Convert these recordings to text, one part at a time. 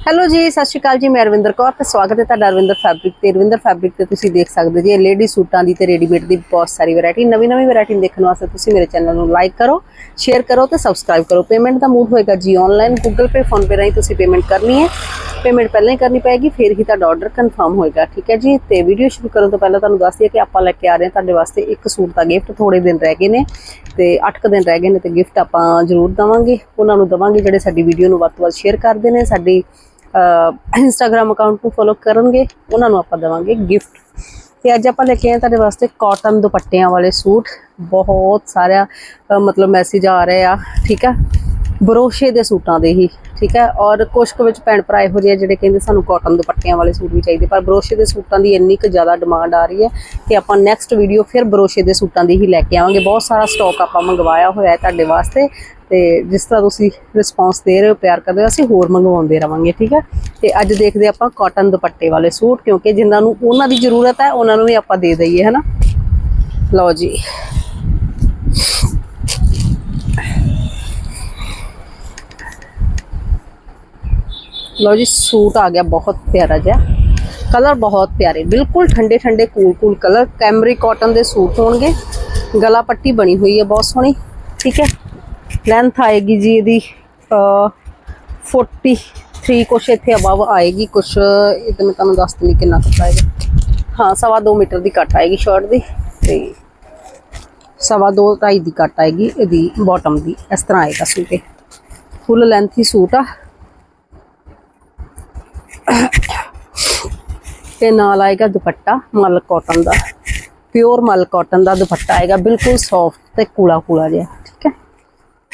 Hello ਜੀ, ਸਤਿ ਸ਼੍ਰੀ ਅਕਾਲ ਜੀ, ਮੈਂ ਰਵਿੰਦਰ ਕੌਰ ਤੇ ਸਵਾਗਤ ਹੈ ਤੁਹਾਡਾ ਰਵਿੰਦਰ ਫੈਬਰਿਕ ਤੇ। ਰਵਿੰਦਰ ਫੈਬਰਿਕ ਤੇ ਤੁਸੀਂ ਦੇਖ ਸਕਦੇ ਜੀ ਲੇਡੀ ਸੂਟਾਂ ਦੀ ਤੇ ਰੈਡੀਮੇਡ ਦੀ ਬਹੁਤ ਸਾਰੀ ਵੈਰਾਈਟੀ ਨਵੀਂ ਨਵੀਂ ਵੈਰਾਈਟੀ ਦੇਖਣ ਵਾਸਤੇ ਤੁਸੀਂ ਮੇਰੇ ਚੈਨਲ ਨੂੰ ਲਾਈਕ ਕਰੋ ਸ਼ੇਅਰ ਕਰੋ ਤੇ ਸਬਸਕ੍ਰਾਈਬ ਕਰੋ। ਪੇਮੈਂਟ ਦਾ ਮੂਡ ਹੋਏਗਾ ਜੀ online Google Pay PhonePe ਰਾਹੀਂ ਤੁਸੀਂ ਪੇਮੈਂਟ ਕਰਨੀ ਹੈ। ਪੇਮੈਂਟ ਪਹਿਲਾਂ ਹੀ ਕਰਨੀ ਪਏਗੀ, ਫਿਰ ਹੀ ਤੁਹਾਡਾ ਆਰਡਰ ਕਨਫਰਮ ਹੋਏਗਾ, ਠੀਕ ਹੈ ਜੀ? ਤੇ ਵੀਡੀਓ ਸ਼ੁਰੂ ਕਰਨ ਤੋਂ ਪਹਿਲਾਂ ਤੁਹਾਨੂੰ ਦੱਸ ਦਈਏ ਕਿ ਆਪਾਂ ਲੈ ਕੇ ਆ ਰਹੇ ਹਾਂ ਤੁਹਾਡੇ ਵਾਸਤੇ ਇੱਕ ਸੂਟ ਦਾ ਗਿਫਟ ਥੋੜੇ ਦਿਨ ਰਹਿ ਗਏ ਨੇ ਤੇ 8 ਦਿਨ ਰਹਿ ਗਏ ਨੇ ਤੇ ਗਿਫਟ ਆਪਾਂ ਜ਼ਰੂਰ ਦਵਾਂਗੇ। ਉਹਨਾਂ ਨੂੰ ਦਵਾਂਗੇ ਜਿਹੜੇ ਸਾਡੀ ਵੀਡੀਓ ਨੂੰ ਵੱਧ ਤੋਂ ਵੱਧ ਸ਼ੇਅਰ ਕਰਦੇ ਨੇ, ਸਾਡੀ ਇੰਸਟਾਗ੍ਰam ਅਕਾਊਂਟ ਨੂੰ ਫੋਲੋ ਕਰਨਗੇ, ਉਹਨਾਂ ਨੂੰ ਆਪਾਂ ਦੇਵਾਂਗੇ ਗਿਫਟ ਤੇ ਅੱਜ ਆਪਾਂ ਲੈ ਕੇ ਆਏ ਤੁਹਾਡੇ ਵਾਸਤੇ ਕਾਟਨ ਦੁਪੱਟਿਆਂ ਵਾਲੇ ਸੂਟ। ਬਹੁਤ ਸਾਰਾ ਮਤਲਬ ਮੈਸੇਜ ਆ ਰਹੇ ਆ, ਠੀਕ ਆ? ਬਰੋਸ਼ੇ ਦੇ ਸੂਟਾਂ ਦੇ ਹੀ, ਠੀਕ ਹੈ ਔਰ ਕੁਝ ਕੁ ਵਿੱਚ ਭੈਣ ਭਰਾ ਇਹੋ ਜਿਹੇ ਆ ਜਿਹੜੇ ਕਹਿੰਦੇ ਸਾਨੂੰ ਕਾਟਨ ਦੁਪੱਟਿਆਂ ਵਾਲੇ ਸੂਟ ਵੀ ਚਾਹੀਦੇ, ਪਰ ਬਰੋਸ਼ੇ ਦੇ ਸੂਟਾਂ ਦੀ ਇੰਨੀ ਕੁ ਜ਼ਿਆਦਾ ਡਿਮਾਂਡ ਆ ਰਹੀ ਹੈ ਕਿ ਆਪਾਂ ਨੈਕਸਟ ਵੀਡੀਓ ਫਿਰ ਬਰੋਸ਼ੇ ਦੇ ਸੂਟਾਂ ਦੀ ਹੀ ਲੈ ਕੇ ਆਵਾਂਗੇ। ਬਹੁਤ ਸਾਰਾ ਸਟਾਕ ਆਪਾਂ ਮੰਗਵਾਇਆ ਹੋਇਆ ਹੈ ਤੁਹਾਡੇ ਵਾਸਤੇ। ਤੇ ਜਿਸ ਤਰ੍ਹਾਂ ਤੁਸੀਂ ਰਿਸਪੌਂਸ ਦੇ ਰਹੇ ਹੋ, ਪਿਆਰ ਕਰਦੇ ਹੋ, ਅਸੀਂ ਹੋਰ ਮੰਗਵਾਉਂਦੇ ਰਵਾਂਗੇ, ਠੀਕ ਹੈ? ਤੇ ਅੱਜ ਦੇਖਦੇ ਆਪਾਂ ਕਾਟਨ ਦੁਪੱਟੇ ਵਾਲੇ ਸੂਟ, ਕਿਉਂਕਿ ਜਿਨ੍ਹਾਂ ਨੂੰ ਉਹਨਾਂ ਦੀ ਜ਼ਰੂਰਤ ਹੈ, ਉਹਨਾਂ ਨੂੰ ਵੀ ਆਪਾਂ ਦੇ ਦਈਏ, ਹਨਾ? ਲਓ ਜੀ। ਲਓ ਜੀ, ਸੂਟ ਆ ਗਿਆ, ਬਹੁਤ ਪਿਆਰਾ ਜਿਹਾ। ਕਲਰ ਬਹੁਤ ਪਿਆਰੇ, ਬਿਲਕੁਲ ਠੰਡੇ ਠੰਡੇ cool cool colour. Cambric cotton ਦੇ ਸੂਟ ਹੋਣਗੇ। ਗਲਾ ਪੱਟੀ ਬਣੀ ਹੋਈ ਹੈ, ਬਹੁਤ ਸੋਹਣੀ, ਠੀਕ ਹੈ? ਲੈਂਥ ਆਏਗੀ ਜੀ ਇਹਦੀ ਅ, 43 ਕੁਛ ਇੱਥੇ ਅਬਵ ਆਏਗੀ ਕੁਛ ਇਹ ਤਾਂ ਮੈਂ ਤੁਹਾਨੂੰ ਦੱਸ ਦਿੰਦੀ ਕਿੰਨਾ ਕੱਟ ਆਏਗਾ। ਹਾਂ ਸਵਾ 2 ਮੀਟਰ ਦੀ ਕੱਟ ਆਏਗੀ ਸ਼ਰਟ ਦੀ ਤੇ ਸਵਾ 2 ਢਾਈ ਦੀ ਕੱਟ ਆਏਗੀ ਇਹਦੀ ਬਾਟਮ ਦੀ ਇਸ ਤਰ੍ਹਾਂ ਆਏਗਾ ਸੂਟ ਇਹ। ਫੁੱਲ ਲੈਂਥ ਹੀ ਸੂਟ ਆ। ਤੇ ਨਾਲ ਆਏਗਾ ਦੁਪੱਟਾ ਮਲ ਕਾਟਨ ਦਾ। ਪਿਓਰ ਮਲ ਕਾਟਨ ਦਾ ਦੁਪੱਟਾ ਆਏਗਾ ਬਿਲਕੁਲ ਸੌਫਟ ਤੇ ਕੂਲਾ ਕੂਲਾ ਜਿਹਾ।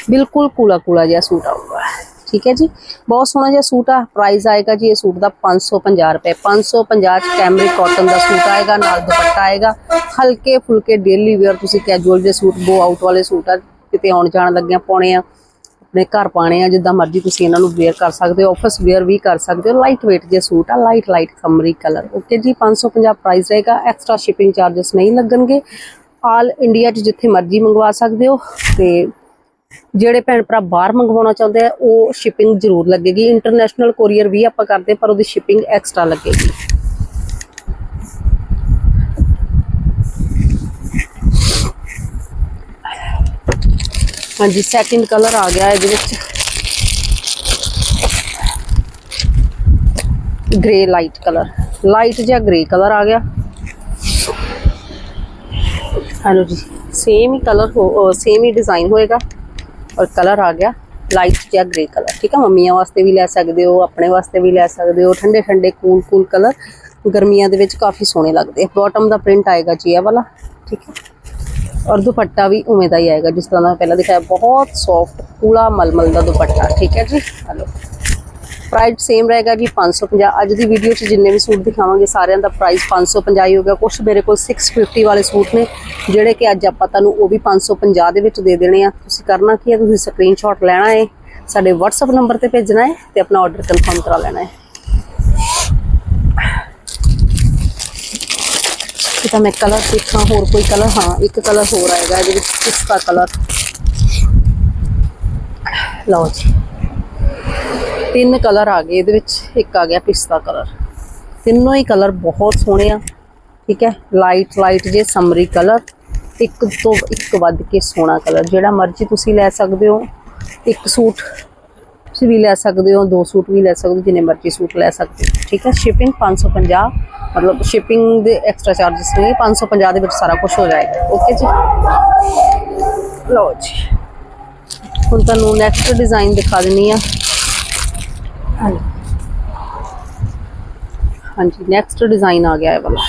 ਬਿਲਕੁਲ ਕੂਲਾ ਕੂਲਾ ਜਿਹਾ ਸੂਟ ਆਊਗਾ। ਠੀਕ ਹੈ ਜੀ? ਬਹੁਤ ਸੋਹਣਾ ਜਿਹਾ ਸੂਟ ਆ। ਪ੍ਰਾਈਸ ਆਏਗਾ ਜੀ, ਇਹ ਸੂਟ ਦਾ 550 ਰੁਪਏ। 550 ਚ ਕੈਮਰੀ ਕਾਟਨ ਦਾ ਸੂਟ ਆਏਗਾ, ਨਾਲ ਦੁਪੱਟਾ ਆਏਗਾ। ਹਲਕੇ ਫੁਲਕੇ ਡੇਲੀ ਵੇਅਰ ਤੁਸੀਂ ਕੈਜੂਅਲ ਜਿਹੇ ਸੂਟ ਗੋ ਆਊਟ ਵਾਲੇ ਸੂਟ ਆ, ਕਿਤੇ ਆਉਣ ਜਾਣ ਲੱਗਿਆ ਪਾਉਣੇ ਆ, ਆਪਣੇ ਘਰ ਪਾਣੇ ਆ, ਜਿੱਦਾਂ ਮਰਜ਼ੀ ਤੁਸੀਂ ਇਹਨਾਂ ਨੂੰ ਵੇਅਰ ਕਰ ਸਕਦੇ ਹੋ ਆਫਿਸ ਵੇਅਰ ਵੀ ਕਰ ਸਕਦੇ ਹੋ। ਲਾਈਟ weight ਜੇ ਸੂਟ ਆ light light cambric colour okay ਜੀ 550 ਪ੍ਰਾਈਸ ਰਹੇਗਾ ਐਕਸਟਰਾ ਸ਼ਿਪਿੰਗ ਚਾਰजेस ਨਹੀਂ ਲੱਗਣਗੇ। ਆਲ ਇੰਡੀਆ 'ਚ ਜਿੱਥੇ ਮਰਜ਼ੀ ਮੰਗਵਾ ਸਕਦੇ ਹੋ। ਤੇ ਜਿਹੜੇ ਭੈਣ ਭਰਾ ਬਾਹਰ ਮੰਗਵਾਉਣਾ ਚਾਹੁੰਦੇ ਆ, ਉਹ ਸ਼ਿਪਿੰਗ ਜ਼ਰੂਰ ਲੱਗੇਗੀ। ਇੰਟਰਨੈਸ਼ਨਲ ਕੋਰੀਅਰ ਵੀ ਆਪਾਂ ਕਰਦੇ ਪਰ ਉਹਦੀ ਸ਼ਿਪਿੰਗ ਐਕਸਟਰਾ ਲੱਗੇਗੀ। ਹਾਂਜੀ ਸੈਕਿੰਡ ਕਲਰ ਆ ਗਿਆ ਇਹਦੇ ਵਿੱਚ। ਗ੍ਰੇ ਲਾਈਟ ਕਲਰ ਲਾਈਟ ਜਿਹਾ ਗ੍ਰੇ ਕਲਰ ਆ ਗਿਆ। ਹਲੋ ਜੀ ਸੇਮ ਹੀ ਕਲਰ ਸੇਮ ਹੀ ਡਿਜ਼ਾਈਨ ਹੋਏਗਾ। ਔਰ ਕਲਰ ਆ ਗਿਆ ਲਾਈਟ ਜਿਹਾ ਗ੍ਰੇ ਕਲਰ ਠੀਕ ਹੈ ਮੰਮੀਆਂ ਵਾਸਤੇ ਵੀ ਲੈ ਸਕਦੇ ਹੋ, ਆਪਣੇ ਵਾਸਤੇ ਵੀ ਲੈ ਸਕਦੇ ਹੋ ਠੰਡੇ ਠੰਡੇ ਕੂਲ ਕੂਲ ਕਲਰ ਗਰਮੀਆਂ ਦੇ ਵਿੱਚ ਕਾਫੀ ਸੋਹਣੇ ਲੱਗਦੇ ਆ। ਬਾਟਮ ਦਾ ਪ੍ਰਿੰਟ ਆਏਗਾ ਜੀ ਇਹ ਵਾਲਾ, ਠੀਕ ਹੈ ਔਰ ਦੁਪੱਟਾ ਵੀ ਉਵੇਂ ਦਾ ਹੀ ਆਏਗਾ, ਜਿਸ ਤਰ੍ਹਾਂ ਦਾ ਮੈਂ ਪਹਿਲਾਂ ਦਿਖਾਇਆ। ਬਹੁਤ ਸੌਫਟ ਕੂਲਾ ਮਲਮਲ ਦਾ ਦੁਪੱਟਾ, ਠੀਕ ਹੈ ਜੀ? ਹਲੋ। ਪ੍ਰਾਈਸ ਸੇਮ ਰਹੇਗਾ ਜੀ 550 ਅੱਜ ਦੀ ਵੀਡੀਓ 'ਚ ਜਿੰਨੇ ਵੀ ਸੂਟ ਦਿਖਾਵਾਂਗੇ, ਸਾਰਿਆਂ ਦਾ ਪ੍ਰਾਈਸ 550 ਹੀ ਹੋਗਾ ਕੁਝ ਮੇਰੇ ਕੋਲ 650 ਵਾਲੇ ਸੂਟ ਨੇ, ਜਿਹੜੇ ਕਿ ਅੱਜ ਆਪਾਂ ਤੁਹਾਨੂੰ ਉਹ ਵੀ 550 ਦੇ ਵਿੱਚ ਦੇ ਦੇਣੇ ਆ। ਤੁਸੀਂ ਕਰਨਾ ਕੀ ਹੈ, ਤੁਸੀਂ ਸਕਰੀਨਸ਼ਾਟ ਲੈਣਾ ਹੈ, ਸਾਡੇ WhatsApp ਨੰਬਰ ਤੇ ਭੇਜਣਾ ਹੈ ਤੇ ਆਪਣਾ ਆਰਡਰ ਕਨਫਰਮ ਕਰਾ ਲੈਣਾ ਹੈ। ਇਹ ਤਾਂ ਮੈਂ ਕਲਰ ਦੇਖਾਂ, ਹੋਰ ਕੋਈ ਕਲਰ ਹਾਂ, ਇੱਕ ਕਲਰ ਹੋਰ ਆਏਗਾ, ਇਹਦੇ ਵਿੱਚ ਪਿਸਤਾ ਕਲਰ ਲਓ ਜੀ। ਤਿੰਨ ਕਲਰ ਆ ਗਏ, ਇਹਦੇ ਵਿੱਚ ਇੱਕ ਆ ਗਿਆ ਪਿਸਤਾ ਕਲਰ। ਤਿੰਨੋਂ ਹੀ ਕਲਰ ਬਹੁਤ ਸੋਹਣੇ ਆ, ਠੀਕ ਹੈ? ਲਾਈਟ ਲਾਈਟ ਜੇ ਸਮਰੀ ਕਲਰ, ਇੱਕ ਤੋਂ ਇੱਕ ਵੱਧ ਕੇ ਸੋਹਣਾ ਕਲਰ। ਜਿਹੜਾ ਮਰਜ਼ੀ ਤੁਸੀਂ ਲੈ ਸਕਦੇ ਹੋ, ਇੱਕ ਸੂਟ ਤੁਸੀਂ ਵੀ ਲੈ ਸਕਦੇ ਹੋ, ਦੋ ਸੂਟ ਵੀ ਲੈ ਸਕਦੇ ਹੋ, ਜਿੰਨੇ ਮਰਜ਼ੀ ਸੂਟ ਲੈ ਸਕਦੇ ਹੋ, ਠੀਕ ਹੈ? ਸ਼ਿਪਿੰਗ 550 ਮਤਲਬ ਸ਼ਿਪਿੰਗ ਦੇ ਐਕਸਟਰਾ ਚਾਰजेस ਨਹੀਂ 550 ਦੇ ਵਿੱਚ ਸਾਰਾ ਕੁਝ ਹੋ ਜਾਏਗਾ ਓਕੇ ਜੀ? ਲਓ ਜੀ। ਹੁਣ ਤੁਹਾਨੂੰ ਨੈਕਸਟ ਡਿਜ਼ਾਈਨ ਦਿਖਾ ਦਿੰਨੀ ਆ। ਹਾਂਜੀ। ਹਾਂਜੀ ਨੈਕਸਟ ਡਿਜ਼ਾਈਨ ਆ ਗਿਆ ਇਹ ਵਾਲਾ।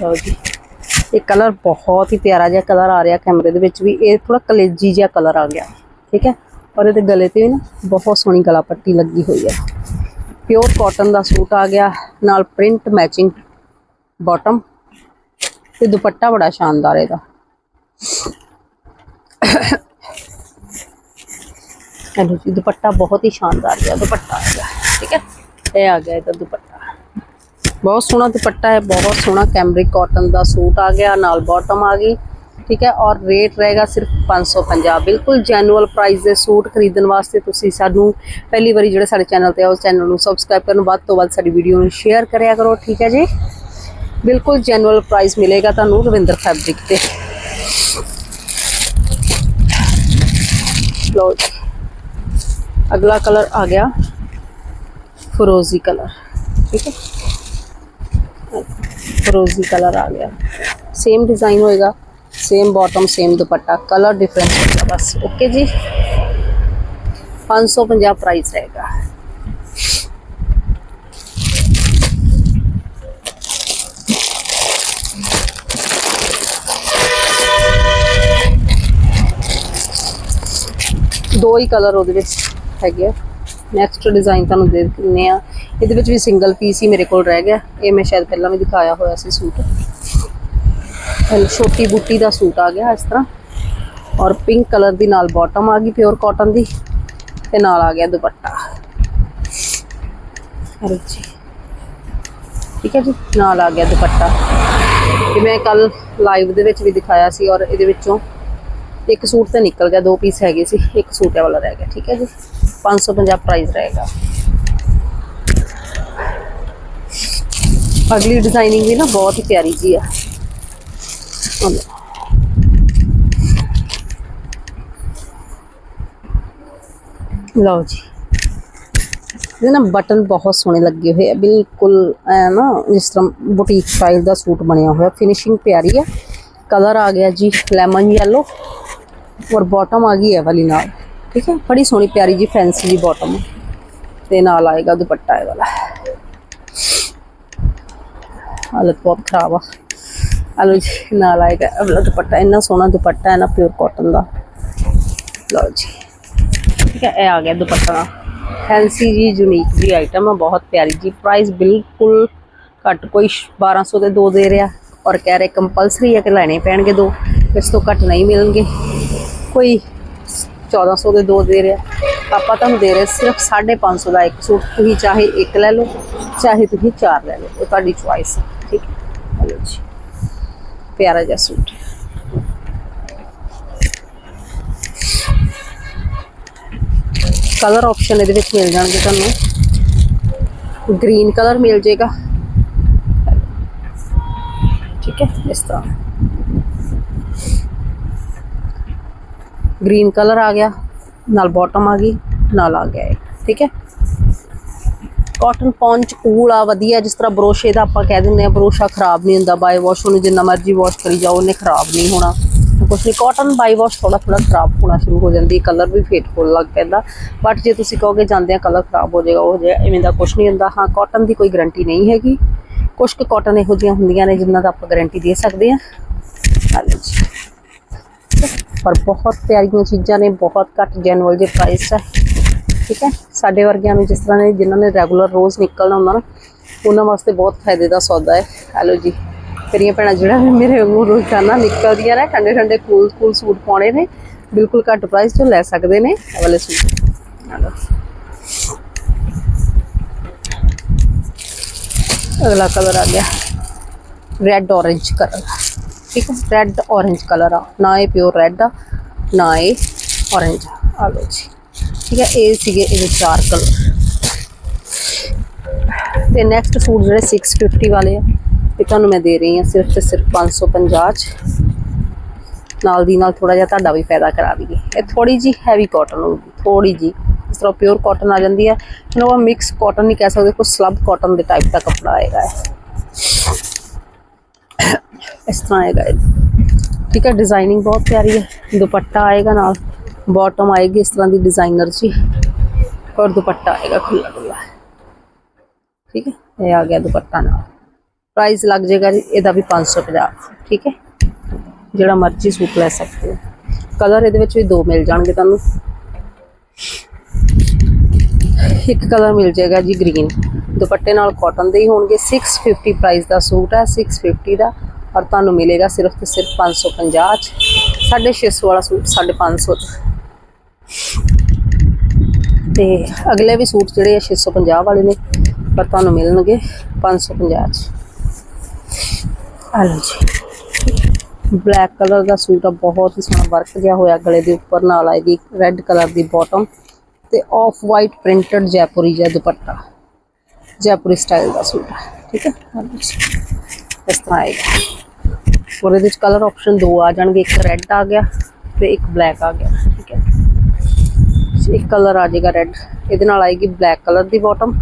ਲਓ ਜੀ। ਇਹ ਕਲਰ ਬਹੁਤ ਹੀ ਪਿਆਰਾ ਜਿਹਾ ਕਲਰ ਆ ਰਿਹਾ ਕੈਮਰੇ ਦੇ ਵਿੱਚ ਵੀ। ਇਹ ਥੋੜਾ ਕਲੇਜੀ ਜਿਹਾ ਕਲਰ ਆ ਗਿਆ, ਠੀਕ ਹੈ? ਔਰ ਇਹਦੇ ਗਲੇ ਤੇ ਵੀ ਨਾ ਬਹੁਤ ਸੋਹਣੀ ਗਲਾ ਪੱਟੀ ਲੱਗੀ ਹੋਈ ਹੈ। ਪਿਓਰ ਕਾਟਨ ਦਾ ਸੂਟ ਆ ਗਿਆ, ਨਾਲ ਪ੍ਰਿੰਟ ਮੈਚਿੰਗ ਬਾਟਮ ਤੇ ਦੁਪੱਟਾ ਬੜਾ ਸ਼ਾਨਦਾਰ ਇਹਦਾ। ਹੈਲੋ ਜੀ, ਦੁਪੱਟਾ ਬਹੁਤ ਹੀ ਸ਼ਾਨਦਾਰ ਜਿਹਾ ਦੁਪੱਟਾ ਆ ਗਿਆ ਠੀਕ ਹੈ? ਇਹ ਆ ਗਿਆ ਇਹਦਾ ਦੁਪੱਟਾ। ਬਹੁਤ ਸੋਹਣਾ ਦੁਪੱਟਾ ਹੈ, ਬਹੁਤ ਸੋਹਣਾ ਕੈਮਰਿਕ ਕਾਟਨ ਦਾ ਸੂਟ ਆ ਗਿਆ, ਨਾਲ ਬਾਟਮ ਆ ਗਈ, ਠੀਕ ਹੈ? ਔਰ ਰੇਟ ਰਹੇਗਾ ਸਿਰਫ 550 ਬਿਲਕੁਲ ਜੈਨੂਅਲ ਪ੍ਰਾਈਸ ਦੇ ਸੂਟ ਖਰੀਦਣ ਵਾਸਤੇ ਤੁਸੀਂ ਸਾਨੂੰ ਪਹਿਲੀ ਵਾਰੀ ਜਿਹੜੇ ਸਾਡੇ ਚੈਨਲ ਤੇ ਆ ਉਸ ਚੈਨਲ ਨੂੰ ਸਬਸਕ੍ਰਾਈਬ ਕਰਨ ਵੱਧ ਤੋਂ ਵੱਧ ਸਾਡੀ ਵੀਡੀਓ ਨੂੰ ਸ਼ੇਅਰ ਕਰਿਆ ਕਰੋ, ਠੀਕ ਹੈ ਜੀ? ਬਿਲਕੁਲ ਜੈਨੂਅਲ ਪ੍ਰਾਈਸ ਮਿਲੇਗਾ ਤੁਹਾਨੂੰ ਰਵਿੰਦਰ ਫੈਬਰਿਕ ਤੇ। ਲਓ ਜੀ। अगला कलर आ गया फरोजी कलर, ठीक है? फरोजी कलर आ गया। सेम डिज़ाइन होएगा सेम बॉटम सेम दुपट्टा। कलर डिफरेंस होगा बस ओके जी? पाँच सौ पंजा प्राइस रहेगा। दो ही कलर वो ਹੈਗੇ ਆ। ਨੈਕਸਟ ਡਿਜ਼ਾਈਨ ਤੁਹਾਨੂੰ ਦੇ ਦਿੰਨੇ ਆ। ਇਹਦੇ ਵਿੱਚ ਵੀ ਸਿੰਗਲ ਪੀਸ ਹੀ ਮੇਰੇ ਕੋਲ ਰਹਿ ਗਿਆ। ਇਹ ਮੈਂ ਸ਼ਾਇਦ ਪਹਿਲਾਂ ਵੀ ਦਿਖਾਇਆ ਹੋਇਆ ਸੀ ਸੂਟ। ਛੋਟੀ ਬੁੱਟੀ ਦਾ ਸੂਟ ਆ ਗਿਆ ਇਸ ਤਰ੍ਹਾਂ। ਔਰ ਪਿੰਕ ਕਲਰ ਦੀ ਨਾਲ ਬਾਟਮ ਆ ਗਈ ਪਿਓਰ ਕਾਟਨ ਦੀ। ਤੇ ਨਾਲ ਆ ਗਿਆ ਦੁਪੱਟਾ। ਅਰੇ ਜੀ। ਠੀਕ ਹੈ ਜੀ। ਨਾਲ ਆ ਗਿਆ ਦੁਪੱਟਾ। ਇਹ ਮੈਂ ਕੱਲ ਲਾਈਵ ਦੇ ਵਿੱਚ ਵੀ ਦਿਖਾਇਆ ਸੀ ਔਰ ਇਹਦੇ ਵਿੱਚੋਂ ਇੱਕ ਸੂਟ ਤਾਂ ਨਿਕਲ ਗਿਆ। ਦੋ ਪੀਸ ਹੈਗੇ ਸੀ। ਇੱਕ ਸੂਟ ਵਾਲਾ ਰਹਿ ਗਿਆ। ਠੀਕ ਹੈ ਜੀ। 550 ਪ੍ਰਾਈਸ ਰਹੇਗਾ ਅਗਲੀ ਡਿਜ਼ਾਈਨਿੰਗ ਵੀ ਨਾ ਬਹੁਤ ਹੀ ਪਿਆਰੀ ਜੀ ਆ ਆਹ ਲਓ। ਲਓ ਜੀ ਇਹ ਨਾ ਬਟਨ ਬਹੁਤ ਸੋਹਣੇ ਲੱਗੇ ਹੋਏ ਆ ਬਿਲਕੁਲ ਐ ਨਾ ਜਿਸ ਤਰ੍ਹਾਂ ਬੁਟੀਕ ਸਟਾਈਲ ਦਾ ਸੂਟ ਬਣਿਆ ਹੋਇਆ ਫਿਨਿਸ਼ਿੰਗ ਪਿਆਰੀ ਹੈ ਕਲਰ ਆ ਗਿਆ ਜੀ ਲੈਮਨ ਯੈਲੋ ਔਰ ਬਾਟਮ ਆ ਗਈ ਹੈ ਵਾਲੀ ਨਾਲ ਠੀਕ ਹੈ, ਬੜੀ ਸੋਹਣੀ ਪਿਆਰੀ ਜੀ ਫੈਂਸੀ ਜੀ ਬਾਟਮ ਤੇ ਨਾਲ ਆਏਗਾ ਦੁਪੱਟਾ ਇਹ ਵਾਲਾ। ਹਾਲਤ ਬਹੁਤ ਖਰਾਬ ਆ। ਆਲੋ ਜੀ, ਨਾਲ ਆਏਗਾ ਇਹ ਵਾਲਾ ਦੁਪੱਟਾ, ਇੰਨਾ ਸੋਹਣਾ ਦੁਪੱਟਾ ਹੈ ਨਾ ਪਿਓਰ ਕਾਟਨ ਦਾ। ਲਓ ਜੀ, ਠੀਕ ਹੈ, ਇਹ ਆ ਗਿਆ ਦੁਪੱਟਾ। ਫੈਂਸੀ ਜੀ ਯੂਨੀਕ ਜੀ ਆਈਟਮ ਆ, ਬਹੁਤ ਪਿਆਰੀ ਜੀ। ਪ੍ਰਾਈਸ ਬਿਲਕੁਲ ਘੱਟ, ਕੋਈ 1200 ਦੇ ਦੋ ਦੇ ਰਿਹਾ। ਔਰ ਕਹਿ ਰਹੇ ਕੰਪਲਸਰੀ ਹੈ ਕਿ ਲੈਣੇ ਪੈਣਗੇ ਦੋ, ਇਸ ਤੋਂ ਘੱਟ ਨਹੀਂ ਮਿਲਣਗੇ। ਕੋਈ 1400 ਦੇ ਦੋ ਦੇ ਰਿਹਾ। ਆਪਾਂ ਤੁਹਾਨੂੰ ਦੇ ਰਹੇ ਸਿਰਫ 550 ਦਾ ਇੱਕ ਸੂਟ। ਤੁਸੀਂ ਚਾਹੇ ਇੱਕ ਲੈ ਲਓ, ਚਾਹੇ ਤੁਸੀਂ ਚਾਰ ਲੈ ਲਓ। ਉਹ ਤੁਹਾਡੀ ਚੁਆਇਸ ਹੈ, ਠੀਕ ਹੈ? ਲਓ ਜੀ। ਪਿਆਰਾ ਜਿਹਾ ਸੂਟ। ਕਲਰ ਆਪਸ਼ਨ ਇਹਦੇ ਵਿੱਚ ਮਿਲ ਜਾਣਗੇ ਤੁਹਾਨੂੰ। ਗ੍ਰੀਨ ਕਲਰ ਮਿਲ ਜਾਏਗਾ। ਠੀਕ ਹੈ? ਇਸ ਤਰ੍ਹਾਂ। ਗ੍ਰੀਨ ਕਲਰ ਆ ਗਿਆ, ਨਾਲ ਬਾਟਮ ਆ ਗਈ, ਨਾਲ ਆ ਗਿਆ ਠੀਕ ਹੈ? ਕਾਟਨ ਪੌਂਚ ਕੂਲ ਆ, ਵਧੀਆ, ਜਿਸ ਤਰ੍ਹਾਂ ਬਰੋਸ਼ੇ ਦਾ ਆਪਾਂ ਕਹਿ ਦਿੰਦੇ ਆ ਬਰੋਸ਼ਾ ਖਰਾਬ ਨਹੀਂ ਹੁੰਦਾ ਬਾਈ ਵਾਸ਼ ਉਹਨੂੰ ਜਿੰਨਾ ਮਰਜ਼ੀ ਵਾਸ਼ ਕਰੀ ਜਾਓ, ਉਹਨੇ ਖਰਾਬ ਨਹੀਂ ਹੋਣਾ। ਕੁਛ ਨਹੀਂ ਕਾਟਨ ਬਾਈ ਵਾਸ਼ ਥੋੜਾ ਥੋੜਾ ਖਰਾਬ ਹੋਣਾ ਸ਼ੁਰੂ ਹੋ ਜਾਂਦੀ ਕਲਰ ਵੀ ਫੇਟ ਹੋਣ ਲੱਗ ਪੈਂਦਾ। ਬਟ ਜੇ ਤੁਸੀਂ ਕਹੋਗੇ ਜਾਂਦੇ ਆ ਕਲਰ ਖਰਾਬ ਹੋ ਜਾਏਗਾ, ਉਹ ਜਾਏਗਾ ਇਵੇਂ ਦਾ ਕੁਛ ਨਹੀਂ ਹੁੰਦਾ। ਹਾਂ ਕਾਟਨ ਦੀ ਕੋਈ ਗਾਰੰਟੀ ਨਹੀਂ ਹੈਗੀ। ਕੁਝ ਕੁ ਕਾਟਨ ਇਹੋ ਜਿਹੀਆਂ ਹੁੰਦੀਆਂ ਨੇ ਜਿਨ੍ਹਾਂ ਦਾ ਆਪਾਂ ਗਾਰੰਟੀ ਦੇ ਸਕਦੇ ਆ ਹਾਲੇ ਜੀ। ਪਰ ਬਹੁਤ ਪਿਆਰੀਆਂ ਚੀਜ਼ਾਂ ਨੇ, ਬਹੁਤ ਘੱਟ ਜੈਨੂਅਲ ਦੇ ਪ੍ਰਾਈਸ ਹੈ। ਠੀਕ ਹੈ? ਸਾਡੇ ਵਰਗਿਆਂ ਨੂੰ ਜਿਸ ਤਰ੍ਹਾਂ ਨੇ ਜਿਨ੍ਹਾਂ ਨੇ ਰੈਗੂਲਰ ਰੋਜ਼ ਨਿਕਲਣਾ ਹੁੰਦਾ ਨਾ, ਉਹਨਾਂ ਵਾਸਤੇ ਬਹੁਤ ਫਾਇਦੇ ਦਾ ਸੌਦਾ ਹੈ। ਹਲੋ ਜੀ। ਮੇਰੀਆਂ ਭੈਣਾਂ ਜਿਹੜਾ ਵੀ ਮੇਰੇ ਵਾਂਗੂ ਰੋਜ਼ਾਨਾ ਨਿਕਲਦੀਆਂ ਨੇ, ਠੰਡੇ ਠੰਡੇ ਕੂਲ ਕੂਲ ਸੂਟ ਪਾਉਣੇ ਨੇ, ਬਿਲਕੁਲ ਘੱਟ ਪ੍ਰਾਈਸ 'ਚ ਲੈ ਸਕਦੇ ਨੇ ਇਹ ਵਾਲੇ ਸੂਟ। ਹੈਲੋ। ਅਗਲਾ ਕਲਰ ਆ ਗਿਆ। ਰੈੱਡ orange ਕਲਰ ਇੱਕ ਰੈੱਡ orange ਕਲਰ ਆ। ਨਾ ਇਹ ਪਿਓਰ ਰੈੱਡ ਆ, ਨਾ ਇਹ orange ਆ। ਲਓ ਜੀ। ਠੀਕ ਹੈ ਇਹ ਸੀਗੇ ਇਹਦੇ ਚਾਰ ਕਲਰ ਤੇ ਨੈਕਸਟ ਸੂਟ ਜਿਹੜੇ 650 ਵਾਲੇ ਆ, ਇਹ ਤੁਹਾਨੂੰ ਮੈਂ ਦੇ ਰਹੀ ਹਾਂ ਸਿਰਫ ਤੇ ਸਿਰਫ 550 ਚ। ਨਾਲ ਦੀ ਨਾਲ ਥੋੜਾ ਜਿਹਾ ਤੁਹਾਡਾ ਵੀ ਫਾਇਦਾ ਕਰਾ ਦਈਏ। ਇਹ ਥੋੜੀ ਜੀ ਹੈਵੀ ਕਾਟਨ ਹੋਊਗੀ ਥੋੜੀ ਜੀ ਇਸ ਤਰ੍ਹਾਂ ਪਿਓਰ ਕਾਟਨ ਆ ਜਾਂਦੀ ਹੈ ਇਹਨੂੰ ਆਪਾਂ ਮਿਕਸ ਕਾਟਨ ਨਹੀਂ ਕਹਿ ਸਕਦੇ ਕੁਝ ਸਲਬ ਕਾਟਨ ਦੇ ਟਾਈਪ ਦਾ ਕੱਪੜਾ ਆਏਗਾ ਇਹ। ਇਸ ਤਰ੍ਹਾਂ ਆਏਗਾ ਠੀਕ ਹੈ ਡਿਜ਼ਾਈਨਿੰਗ ਬਹੁਤ ਪਿਆਰੀ ਹੈ। ਦੁਪੱਟਾ ਆਏਗਾ ਨਾਲ। ਬਾਟਮ ਆਏਗੀ ਇਸ ਤਰ੍ਹਾਂ ਦੀ ਡਿਜ਼ਾਈਨਰ ਜੀ। ਔਰ ਦੁਪੱਟਾ ਆਏਗਾ ਖੁੱਲਾ ਖੁੱਲਾ ਠੀਕ ਹੈ, ਇਹ ਆ ਗਿਆ ਦੁਪੱਟਾ ਨਾਲ। ਪ੍ਰਾਈਸ ਲੱਗ ਜਾਏਗਾ ਜੀ, ਇਹਦਾ ਵੀ 550 ਠੀਕ ਹੈ, ਜਿਹੜਾ ਮਰਜ਼ੀ ਸੂਟ ਲੈ ਸਕਦੇ ਹੋ। ਕਲਰ ਇਹਦੇ ਵਿੱਚ ਵੀ ਦੋ ਮਿਲ ਜਾਣਗੇ ਤੁਹਾਨੂੰ। ਇੱਕ ਕਲਰ ਮਿਲ ਜਾਏਗਾ ਜੀ ਗ੍ਰੀਨ ਦੁਪੱਟੇ ਨਾਲ ਕਾਟਨ ਦੇ ਹੀ ਹੋਣਗੇ। 650 ਪ੍ਰਾਈਸ ਦਾ ਸੂਟ ਹੈ 650 ਦਾ। ਔਰ ਤੁਹਾਨੂੰ ਮਿਲੇਗਾ ਸਿਰਫ ਤੇ ਸਿਰਫ 550 ਚ। 650 ਵਾਲਾ ਸੂਟ 550 ਤੇ ਅਗਲੇ ਵੀ ਸੂਟ ਜਿਹੜੇ ਆ 650 ਵਾਲੇ ਨੇ, ਪਰ ਤੁਹਾਨੂੰ ਮਿਲਣਗੇ 550 ਚ। ਆ ਲਓ ਜੀ। ਬਲੈਕ ਕਲਰ ਦਾ ਸੂਟ ਆ, ਬਹੁਤ ਹੀ ਸੋਹਣਾ ਵਰਕ ਜਿਹਾ ਹੋਇਆ ਗਲੇ ਦੇ ਉੱਪਰ, ਨਾਲ ਆਏਗੀ ਰੈੱਡ ਕਲਰ ਦੀ ਬਾਟਮ ਤੇ ਆਫ ਵਾਈਟ ਪ੍ਰਿੰਟਡ ਜੈਪੁਰੀ ਜਿਹਾ ਦੁਪੱਟਾ। ਜੈਪੁਰੀ ਸਟਾਈਲ ਦਾ ਸੂਟ ਹੈ ਠੀਕ ਹੈ ਇਸ ਤਰ੍ਹਾਂ ਆਏਗਾ। ਔਰ ਇਹਦੇ ਵਿੱਚ ਕਲਰ ਆਪਸ਼ਨ ਦੋ ਆ ਜਾਣਗੇ, ਇੱਕ ਰੈੱਡ ਆ ਗਿਆ ਤੇ ਇੱਕ ਬਲੈਕ ਆ ਗਿਆ, ਠੀਕ ਹੈ। ਇੱਕ ਕਲਰ ਆ ਜਾਏਗਾ ਰੈੱਡ ਇਹਦੇ ਨਾਲ ਆਏਗੀ ਬਲੈਕ ਕਲਰ ਦੀ ਬਾਟਮ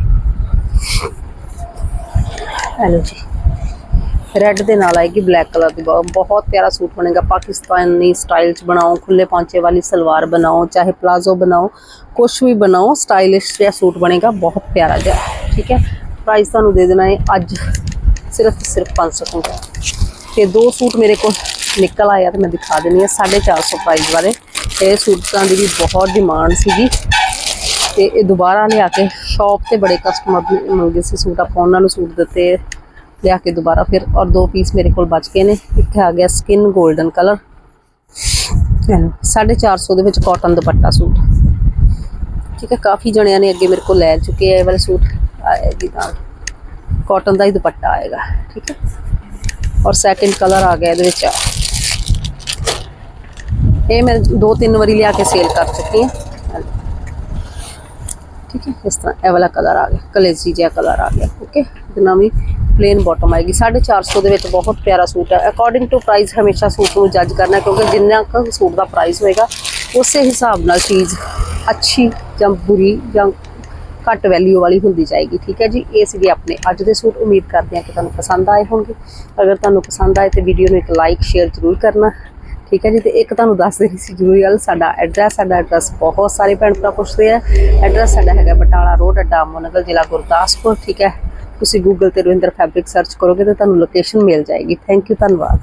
ਹੈਲੋ ਜੀ। ਰੈੱਡ ਦੇ ਨਾਲ ਆਏਗੀ ਬਲੈਕ ਕਲਰ ਦੀ ਬਾਟਮ ਬਹੁਤ ਪਿਆਰਾ ਸੂਟ ਬਣੇਗਾ, ਪਾਕਿਸਤਾਨੀ ਸਟਾਈਲ ਚ ਬਣਾਓ ਖੁੱਲੇ ਪੌਂਚੇ ਵਾਲੀ ਸਲਵਾਰ ਬਣਾਓ, ਚਾਹੇ ਪਲਾਜ਼ੋ ਬਣਾਓ, ਕੁਛ ਵੀ ਬਣਾਓ ਸਟਾਈਲਿਸ਼ ਜਿਹਾ ਸੂਟ ਬਣੇਗਾ, ਬਹੁਤ ਪਿਆਰਾ ਜਿਹਾ, ਠੀਕ ਹੈ। ਪ੍ਰਾਈਸ ਤੁਹਾਨੂੰ ਦੇ ਦੇਣਾ ਹੈ ਅੱਜ। ਸਿਰਫ ਤੇ ਸਿਰਫ 500 ਦਾ ਤੇ ਦੋ ਸੂਟ ਮੇਰੇ ਕੋਲ ਨਿਕਲ ਆਇਆ ਤੇ ਮੈਂ ਦਿਖਾ ਦਿੰਦੀ ਹਾਂ 450 ਪ੍ਰਾਈਸ ਵਾਲੇ ਇਹ ਸੂਟਾਂ ਦੀ ਵੀ ਬਹੁਤ ਡਿਮਾਂਡ ਸੀਗੀ। ਤੇ ਇਹ ਦੁਬਾਰਾ ਲਿਆ ਕੇ ਸ਼ਾਪ ਤੇ ਬੜੇ ਕਸਟਮਰ ਮੰਗੇ ਸੀ ਸੂਟ। ਆਪਾਂ ਉਹਨਾਂ ਨੂੰ ਸੂਟ ਦਿੱਤੇ ਲਿਆ ਕੇ ਦੁਬਾਰਾ ਫਿਰ ਔਰ ਦੋ ਪੀਸ ਮੇਰੇ ਕੋਲ ਬਚ ਗਏ ਨੇ। ਇੱਕ ਆ ਗਿਆ ਸਕਿਨ 골ਡਨ ਕਲਰ 450 ਦੇ ਵਿੱਚ ਕਾਟਨ ਦੁਪੱਟਾ ਸੂਟ। ਠੀਕ ਹੈ ਕਾਫੀ ਜਣਿਆਂ ਨੇ ਅੱਗੇ ਮੇਰੇ ਕੋਲ ਲੈ ਚੁੱਕੇ ਆ ਇਹ ਵਾਲੇ ਸੂਟ। ਆਏਗੀ ਨਾਲ। ਕਾਟਨ ਦਾ ਹੀ ਦੁਪੱਟਾ ਆਏਗਾ, ਠੀਕ ਹੈ? ਔਰ ਸੈਕਿੰਡ ਕਲਰ ਆ ਗਿਆ ਇਹਦੇ ਵਿੱਚ। ਆ। ਇਹ ਮੈਂ ਦੋ ਤਿੰਨ ਵਾਰੀ ਲਿਆ ਕੇ ਸੇਲ ਕਰ ਚੁੱਕੀ ਹਾਂ। ਠੀਕ ਹੈ? ਇਸ ਤਰ੍ਹਾਂ ਇਹ ਵਾਲਾ ਕਲਰ ਆ ਗਿਆ, ਕਲੇਜੀ ਜਿਹਾ ਕਲਰ ਆ ਗਿਆ ਓਕੇ ਇਹਦੇ ਨਾਲ ਵੀ ਪਲੇਨ ਬਾਟਮ ਆਏਗੀ। 450 ਦੇ ਵਿੱਚ ਬਹੁਤ ਪਿਆਰਾ ਸੂਟ ਹੈ। ਅਕੋਰਡਿੰਗ ਟੂ ਪ੍ਰਾਈਸ ਹਮੇਸ਼ਾ ਸੂਟ ਨੂੰ ਜੱਜ ਕਰਨਾ ਕਿਉਂਕਿ ਜਿੰਨਾ ਕੁ ਸੂਟ ਦਾ ਪ੍ਰਾਈਸ ਹੋਏਗਾ, ਉਸੇ ਹਿਸਾਬ ਨਾਲ ਚੀਜ਼ ਅੱਛੀ ਜਾਂ ਬੁਰੀ ਜਾਂ ਘੱਟ ਵੈਲਿਊ ਵਾਲੀ ਹੁੰਦੀ ਜਾਏਗੀ, ਠੀਕ ਹੈ ਜੀ? ਇਹ ਸੀਗੇ ਆਪਣੇ ਅੱਜ ਦੇ ਸੂਟ। ਉਮੀਦ ਕਰਦੇ ਹਾਂ ਕਿ ਤੁਹਾਨੂੰ ਪਸੰਦ ਆਏ ਹੋਣਗੇ। ਅਗਰ ਤੁਹਾਨੂੰ ਪਸੰਦ ਆਏ ਤੇ ਵੀਡੀਓ ਨੂੰ ਇੱਕ ਲਾਈਕ ਸ਼ੇਅਰ ਜ਼ਰੂਰ ਕਰਨਾ, ਠੀਕ ਹੈ ਜੀ? ਤੇ ਇੱਕ ਤੁਹਾਨੂੰ ਦੱਸ ਦੇਣੀ ਸੀ ਜ਼ਰੂਰੀ ਗੱਲ, ਸਾਡਾ ਐਡਰੈਸ ਸਾਡਾ ਐਡਰੈਸ ਬਹੁਤ ਸਾਰੇ ਭੈਣ ਭਰਾ ਪੁੱਛਦੇ ਆ। ਐਡਰੈਸ ਸਾਡਾ ਹੈਗਾ ਬਟਾਲਾ ਰੋਡ, ਅੱਡਾ ਮੋਨਗਲ, ਜ਼ਿਲ੍ਹਾ ਗੁਰਦਾਸਪੁਰ, ਠੀਕ ਹੈ? ਤੁਸੀਂ ਗੂਗਲ ਤੇ ਰਵਿੰਦਰ ਫੈਬਰਿਕ ਸਰਚ ਕਰੋਗੇ ਤਾਂ ਤੁਹਾਨੂੰ ਲੋਕੇਸ਼ਨ ਮਿਲ ਜਾਏਗੀ। ਥੈਂਕ ਯੂ ਧੰਨਵਾਦ।